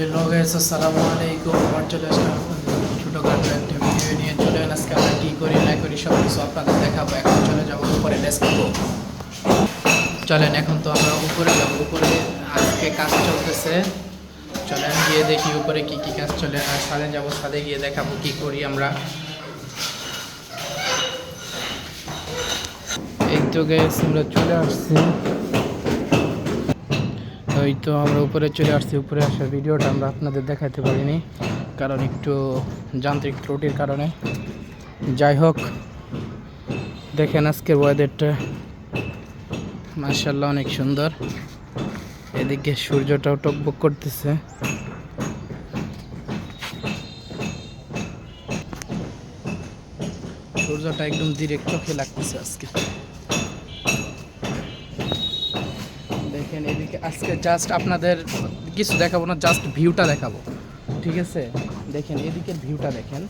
Hello guys, আসসালামু আলাইকুম। আবার চলে আসলাম ছোটোখাটো একটা ভিডিও নিয়ে। চলে এলাম আজকে আমরা কী করি, না করি সব কিছু আপনাদের দেখাবো। এখন চলে যাব উপরে ডেস্কবো চলেন, এখন তো আমরা উপরে যাব। উপরে আজকে কাজ চলতেছে। চলেন, গিয়ে দেখি উপরে কি কি কাজ চলে। আর সাদে যাব সাদে গিয়ে দেখাবো কি করি আমরা। এই তো গ্যাস আমরা চলে আসছি। ওই তো আমরা উপরে চলে আসছি, উপরে আসার ভিডিওটা আমরা আপনাদের দেখাতে পারিনি, কারণ একটু যান্ত্রিক ত্রুটির কারণে। যাই হোক, দেখেন আজকের ওয়েদারটা মার্শাল্লাহ অনেক সুন্দর। এদিকে সূর্যটাও টকবক করতেছে। সূর্যটা একদম ডিরেক্ট চোখে লাগতেছে আজকে। আজকে জাস্ট আপনাদের কিছু দেখাবো না জাস্ট ভিউটা দেখাবো। ঠিক আছে? দেখেন, এদিকের ভিউটা দেখেন।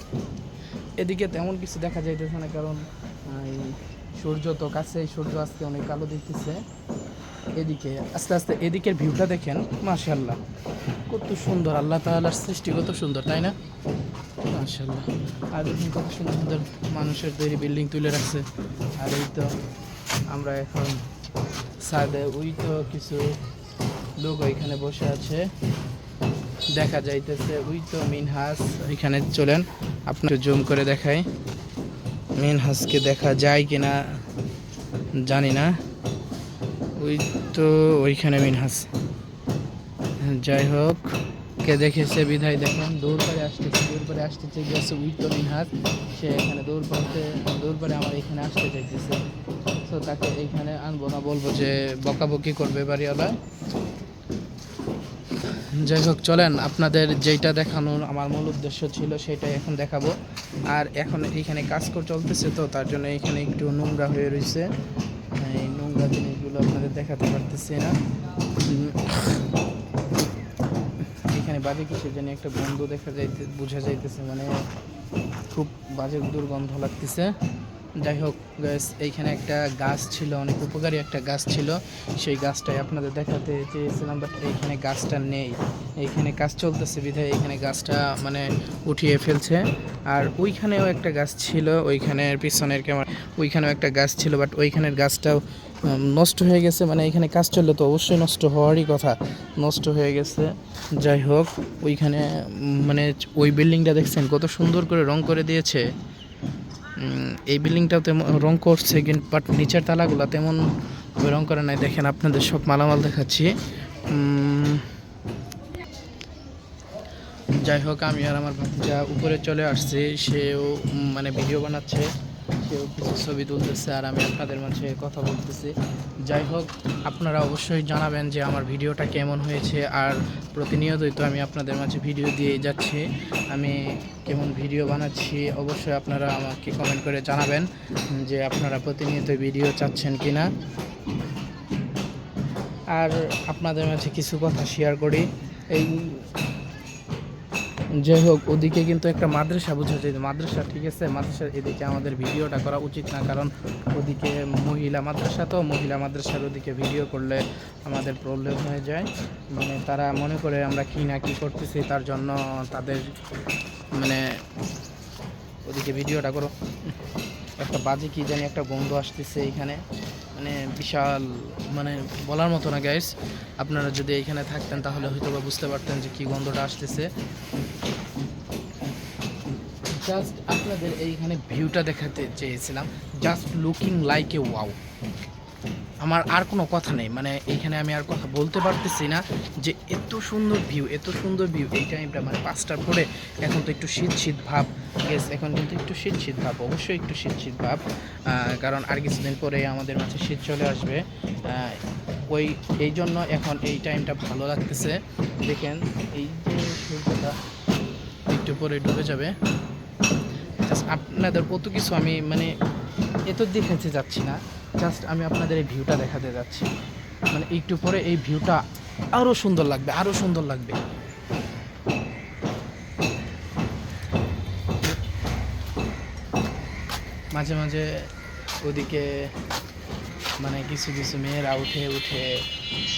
এদিকে তেমন কিছু দেখা যাইতেছে না, কারণ সূর্য তো কাছে সূর্য আজকে অনেক কালো দিতেছে এদিকে, আস্তে আস্তে এদিকের ভিউটা দেখেন মাশাল্লাহ কত সুন্দর, আল্লাহ তাআলার সৃষ্টি কত সুন্দর, তাই না? মাশাল্লাহ আর দেখুন কত সুন্দর সুন্দর মানুষের তৈরি বিল্ডিং তুলে রাখছে। আর এই তো আমরা এখন সাদে, ওই তো কিছু লোক ওইখানে বসে আছে। দেখা যাইতেছে, ওই তো মিনহাস। ওইখানে চলেন, আপনাকে জুম করে দেখাই। মিনহাসকে দেখা যায় কিনা জানি না। ওই তো ওইখানে মিনহাস। যাই হোক, কে দেখেছে বিধায় দেখেন দৌড় করে আসতেছে, দৌড় করে আসতেছে, গেছে উই তো মিনহাস। সে এখানে দৌড় করতে, দৌড় করে আমার এখানে আসতে চাইতেছে তো তাকে এইখানে আনব না, বলব যে বকাবকি করবে বাড়িওয়ালা। যাই হোক, চলেন, আপনাদের যেইটা দেখানোর আমার মূল উদ্দেশ্য ছিল সেটাই এখন দেখাবো। আর এখন এইখানে কাজ করে চলতেছে তো, তার জন্য এখানে একটু নোংরা হয়ে রয়েছে এই নোংরা জিনিসগুলো আপনাদের দেখাতে পারতেছি না। এখানে বাজে কিসের জানি একটা গন্ধ দেখা যাইতে বোঝা যাইতেছে মানে খুব বাজে দুর্গন্ধ লাগতেছে। যাই হোক গাছ এইখানে একটা গাছ ছিল, অনেক উপকারী একটা গাছ ছিল। সেই গাছটাই আপনাদের দেখাতে চেয়েছিলাম বাট এইখানে গাছটা নেই। এইখানে কাজ চলতেছে বিধায় এইখানে গাছটা মানে উঠিয়ে ফেলছে। আর ওইখানেও একটা গাছ ছিল, ওইখানের পিছনের ক্যামেরা ওইখানেও একটা গাছ ছিল বাট ওইখানের গাছটাও নষ্ট হয়ে গেছে। মানে এখানে কাজ চললে তো অবশ্যই নষ্ট হওয়ারই কথা, নষ্ট হয়ে গেছে। যাই হোক, ওইখানে মানে ওই বিল্ডিংটা দেখছেন, কত সুন্দর করে রং করে দিয়েছে। এই বিল্ডিংটাও তেমন রং করছে, কিন্তু বাট নিচের তালাগুলো তেমন রং করে নাই। দেখেন, আপনাদের সব মালামাল দেখাচ্ছি। যাই হোক, আমি আর আমার যা উপরে চলে আসছে। সেও মানে ভিডিও বানাচ্ছে। সেও কিছু ছবি তুলতেছে আর আমি আপনাদের মাঝে কথা বলতেছি। যাই হোক, আপনারা অবশ্যই জানাবেন যে আমার ভিডিওটা কেমন হয়েছে আর প্রতিনিয়তই তো আমি আপনাদের মাঝে ভিডিও দিয়ে যাচ্ছি। আমি কেমন ভিডিও বানাচ্ছি অবশ্যই আপনারা আমাকে কমেন্ট করে জানাবেন যে আপনারা প্রতিনিয়ত ভিডিও চাচ্ছেন কি না আর আপনাদের মাঝে কিছু কথা শেয়ার করি। এই যাই হোক, ওদিকে কিন্তু একটা মাদ্রাসা বোঝা যায় মাদ্রাসা ঠিক আছে, মাদ্রাসার এদিকে আমাদের ভিডিওটা করা উচিত না, কারণ ওদিকে মহিলা মাদ্রাসা তো, মহিলা মাদ্রাসার ওদিকে ভিডিও করলে আমাদের প্রবলেম হয়ে যায়। মানে তারা মনে করে আমরা কী না কী করতেছি, তার জন্য তাদের মানে ওদিকে ভিডিওটা করো। একটা বাজে কি জানি একটা গন্ধ আসতেছে এখানে। মানে বিশাল মানে বলার মতো না গাইস আপনারা যদি এখানে থাকতেন তাহলে হয়তো বা বুঝতে পারতেন যে কি গন্ধটা আসতেছে। জাস্ট আপনাদের এইখানে ভিউটা দেখাতে চেয়েছিলাম। Just looking like a wow আমার আর কোনো কথা নেই। মানে এইখানে আমি আর কথা বলতে পারতেছি না যে এত সুন্দর ভিউ এত সুন্দর ভিউ এই টাইমটা মানে পাঁচটার পরে এখন তো একটু শীত শীত ভাব। গেস এখন কিন্তু একটু শীত শীত ভাব, অবশ্যই একটু শীত শীত ভাব। কারণ আর কিছুদিন পরে আমাদের মাঝে শীত চলে আসবে। ওই, এই জন্য এখন এই টাইমটা ভালো লাগতেছে। দেখেন, এই যে সূর্যটা একটু পরে ডুবে যাবে। আপনাদের কত কিছু আমি মানে এত দেখাতে যাচ্ছি না। জাস্ট আমি আপনাদের এই ভিউটা দেখাতে যাচ্ছি। মানে একটু পরে এই ভিউটা আরও সুন্দর লাগবে আরও সুন্দর লাগবে। মাঝে মাঝে ওদিকে মানে কিছু কিছু মেয়েরা উঠে উঠে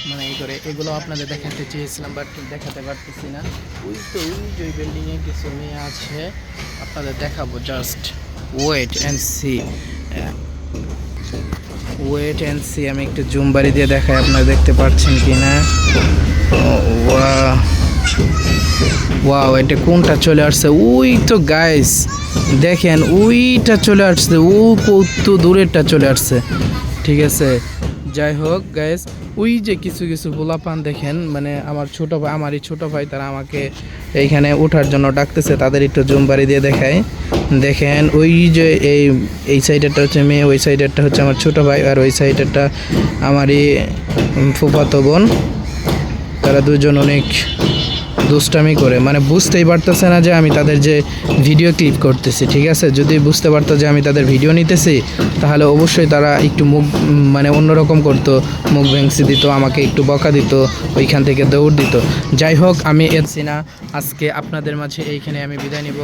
মানে এই করে, এগুলো আপনাদের দেখাতে চেয়েছিলাম বাট দেখাতে পারতেছি না। ওই তো, ওই যে ওই বিল্ডিংয়ে কিছু মেয়ে আছে, আপনাদের দেখাবো just wait and see wait and see আমি একটু জুম বাড়ি দিয়ে দেখাই, আপনারা দেখতে পাচ্ছেন কি না ওয়াও এটা কোনটা চলে আসছে? ওই তো গাইস দেখেন, ওইটা চলে আসছে, ও কত দূরেরটা চলে আসছে। ঠিক আছে, যাই হোক গাইস ওই যে কিছু কিছু গোলাপান দেখেন মানে আমার ছোট ভাই, আমারই ছোট ভাই, তারা আমাকে এইখানে ওঠার জন্য ডাকতেছে, তাদের একটু জুম বাড়ি দিয়ে দেখায় দেখেন, ওই যে এই এই সাইডেরটা হচ্ছে মেয়ে, ওই সাইডেরটা হচ্ছে আমার ছোটো ভাই, আর ওই সাইডেরটা আমারই ফুফাতো বোন। তারা দুজন অনেক দুষ্টামি করে। মানে বুঝতেই পারতেছে না যে আমি তাদের যে ভিডিও ক্লিপ করতেছি, ঠিক আছে? যদি বুঝতে পারতো যে আমি তাদের ভিডিও নিতেছি, তাহলে অবশ্যই তারা একটু মুখ মানে অন্যরকম করতো, মুখ ভেঙসি দিত, আমাকে একটু বকা দিত, ওইখান থেকে দৌড় দিত। যাই হোক, আমি এসছি না। আজকে আপনাদের মাঝে এইখানে আমি বিদায় নিব।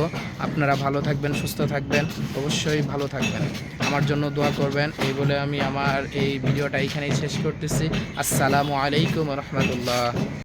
আপনারা ভালো থাকবেন, সুস্থ থাকবেন, অবশ্যই ভালো থাকবেন। আমার জন্য দোয়া করবেন। এই বলে আমি আমার এই ভিডিওটা এইখানেই শেষ করতেছি। আসসালামু আলাইকুম রহমতুল্লাহ।